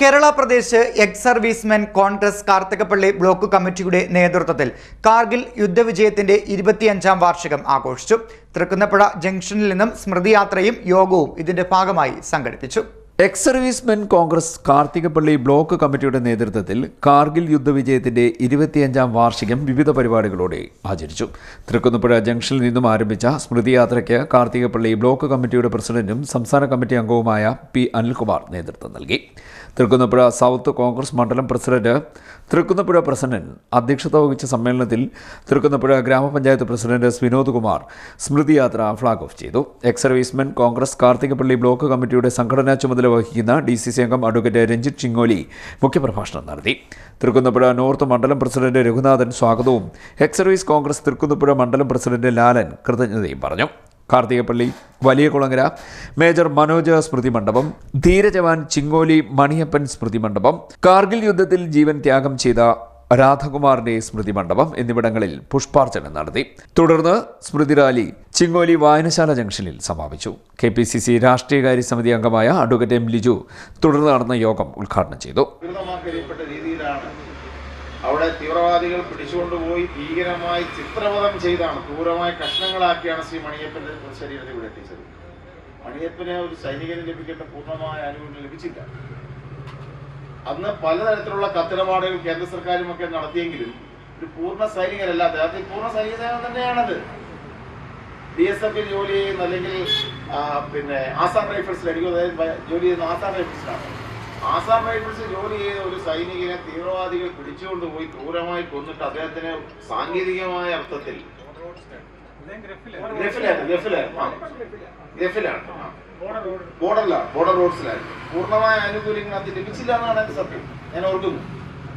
Kerala Pradesh ex servicemen Congress Karthikappally block കമ്മിറ്റിയുടെ നേതൃത്വത്തിൽ കാർഗിൽ യുദ്ധവിജയത്തിന്റെ ഇരുപത്തിയഞ്ചാം വാർഷികം ആഘോഷിച്ചു. തൃക്കുന്നപ്പുഴ ജംഗ്ഷനിൽ നിന്നും സ്മൃതിയാത്രയും യോഗവും ഇതിന്റെ ഭാഗമായി സംഘടിപ്പിച്ചു. Ex servicemen Congress Karthikappally block കമ്മിറ്റിയുടെ നേതൃത്വത്തിൽ കാർഗിൽ യുദ്ധവിജയത്തിന്റെ ഇരുപത്തിയഞ്ചാം വാർഷികം വിവിധ പരിപാടികളോടെ ആചരിച്ചു. തൃക്കുന്നപ്പുഴ ജംഗ്ഷനിൽ നിന്നും ആരംഭിച്ച സ്മൃതിയാത്രയ്ക്ക് കാർത്തികപ്പള്ളി ബ്ലോക്ക് കമ്മിറ്റിയുടെ പ്രസിഡന്റും സംസ്ഥാന കമ്മിറ്റി അംഗവുമായ പി. അനിൽകുമാർ നേതൃത്വം നൽകി. തൃക്കുന്നപ്പുഴ സൗത്ത് കോൺഗ്രസ് മണ്ഡലം പ്രസിഡന്റ് തൃക്കുന്നപ്പുഴ പ്രസിഡന്റ് അധ്യക്ഷത വഹിച്ച സമ്മേളനത്തിൽ തൃക്കുന്നപ്പുഴ ഗ്രാമപഞ്ചായത്ത് പ്രസിഡന്റ് വിനോദ് കുമാർ സ്മൃതിയാത്ര ഫ്ളാഗ് ഓഫ് ചെയ്തു. Ex servicemen Congress Karthikappally block കമ്മിറ്റിയുടെ സംഘടനാ ചുമതല വഹിക്കുന്ന ഡി സി സി അംഗം അഡ്വക്കേറ്റ് രഞ്ജിത് ചിങ്ങോലി മുഖ്യപ്രഭാഷണം നടത്തി. തൃക്കുന്നപ്പുഴ നോർത്ത് മണ്ഡലം പ്രസിഡന്റ് രഘുനാഥൻ സ്വാഗതവും എക്സ് സർവീസ് കോൺഗ്രസ് തൃക്കുന്നപ്പുഴ മണ്ഡലം പ്രസിഡന്റ് ലാലൻ കൃതജ്ഞതയും പറഞ്ഞു. കാർത്തികപ്പള്ളി വലിയ കുളങ്ങര മേജർ മനോജ് സ്മൃതി മണ്ഡപം ധീരജവാൻ ചിങ്ങോലി മണിയപ്പൻ സ്മൃതി മണ്ഡപം കാർഗിൽ യുദ്ധത്തിൽ ജീവൻ ത്യാഗം ചെയ്ത രാധകുമാറിന്റെ സ്മൃതി മണ്ഡപം എന്നിവിടങ്ങളിൽ പുഷ്പാർച്ചന നടത്തി. തുടർന്ന് സ്മൃതി റാലി ചിങ്ങോലി വായനശാല ജംഗ്ഷനിൽ സമാപിച്ചു. കെ പി സി സി രാഷ്ട്രീയകാര്യ സമിതി അംഗമായ അഡ്വക്കേറ്റ് എം ലിജു തുടർന്ന് നടന്ന യോഗം ഉദ്ഘാടനം ചെയ്തു. അവിടെ തീവ്രവാദികൾ പിടിച്ചുകൊണ്ടുപോയി ഭീകരമായി ചിത്രവധം ചെയ്താണ്. ക്രൂരമായ കഷ്ണങ്ങളാക്കിയാണ് ശ്രീ മണിയപ്പന്റെ ശരീരത്തിൽ ഇവിടെ എത്തിച്ചത് മണിയപ്പന് ഒരു സൈനികന് ലഭിക്കേണ്ട പൂർണമായ ആനുകൂല്യം ലഭിച്ചില്ല. അന്ന് പലതരത്തിലുള്ള കത്തിടപാടുകൾ കേന്ദ്ര സർക്കാരും ഒക്കെ നടത്തിയെങ്കിലും ഒരു പൂർണ സൈനികരല്ല അദ്ദേഹത്തെ പൂർണ സൈനിക സേവനം തന്നെയാണത്. ഡി എസ് എഫിൽ ജോലി ചെയ്യുന്ന അല്ലെങ്കിൽ പിന്നെ ആസാം റൈഫിൾസിൽ ബ- ജോലി ചെയ്യുന്ന ആസാം റൈഫിൾസിലാണ്. ആസാം റൈഫിൾസിൽ ജോലി ചെയ്ത ഒരു സൈനികനെ തീവ്രവാദികൾ പിടിച്ചുകൊണ്ടുപോയി ക്രൂരമായി കൊന്നിട്ട് അദ്ദേഹത്തിന് സാങ്കേതികമായ അർത്ഥത്തിൽ ബോർഡറിലാണ് ബോർഡർ റോഡ്സിലായിരുന്നു. പൂർണമായ ആനുകൂല്യങ്ങൾ അത് ലഭിച്ചില്ല എന്നാണ് എന്റെ സത്യം. ഞാൻ ഓർക്കുന്നു.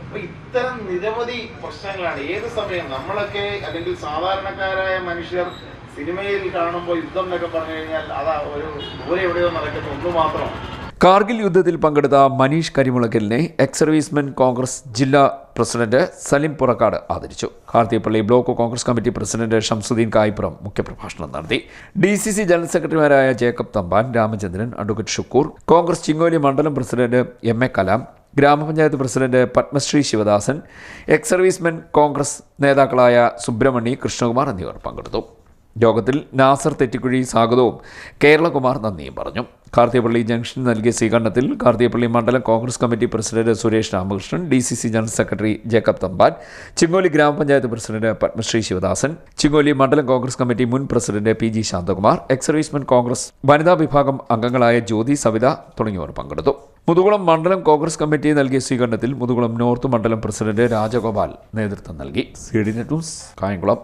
അപ്പൊ ഇത്തരം നിരവധി പ്രശ്നങ്ങളാണ്. ഏത് സമയം നമ്മളൊക്കെ അല്ലെങ്കിൽ സാധാരണക്കാരായ മനുഷ്യർ സിനിമയിൽ കാണുമ്പോൾ യുദ്ധം എന്നൊക്കെ പറഞ്ഞു കഴിഞ്ഞാൽ അതാ ഒരു ദൂരെ എവിടെയോ നടക്കുന്ന ഒന്ന് മാത്രമാണ്. കാർഗിൽ യുദ്ധത്തിൽ പങ്കെടുത്ത മനീഷ് കരിമുളക്കലിനെ എക്സ് സർവീസ്മെൻ കോൺഗ്രസ് ജില്ലാ പ്രസിഡന്റ് സലിം പുറക്കാട് ആദരിച്ചു. Karthiyappally block Congress committee president Shamsuddin Kaipuram മുഖ്യപ്രഭാഷണം നടത്തി. ഡി സി സി ജനറൽ സെക്രട്ടറിമാരായ ജേക്കബ് തമ്പാൻ രാമചന്ദ്രൻ അഡ്വക്കേറ്റ് ഷുക്കൂർ കോൺഗ്രസ് ചിങ്ങോലി മണ്ഡലം president M A Kalam grama panchayat president Padmasree Sivadasan ex servicemen Congress നേതാക്കളായ സുബ്രഹ്മണി കൃഷ്ണകുമാർ എന്നിവർ പങ്കെടുത്തു. യോഗത്തിൽ നാസർ തെറ്റിക്കുഴി സ്വാഗതവും. കേരളകുമാർ നന്ദിയും പറഞ്ഞു. കാർത്തിയപ്പള്ളി ജംഗ്ഷൻ നൽകിയ സ്വീകരണത്തിൽ കാർത്തിയപ്പള്ളി മണ്ഡലം Congress committee president Suresh Ramakrishnan D C C general secretary Jacob Thampan Chingoli grama panchayat president Padmasree Sivadasan Chingoli മണ്ഡലം കോൺഗ്രസ് കമ്മിറ്റി മുൻ president P G Santhakumar ex servicemen Congress വനിതാ വിഭാഗം അംഗങ്ങളായ ജ്യോതി സവിത തുടങ്ങിയവർ പങ്കെടുത്തു. മുതുകുളം മണ്ഡലം കോൺഗ്രസ് കമ്മിറ്റി നൽകിയ സ്വീകരണത്തിൽ മുതുകുളം നോർത്ത് മണ്ഡലം പ്രസിഡന്റ് രാജഗോപാൽ നേതൃത്വം നൽകി. C D news Kayamkulam.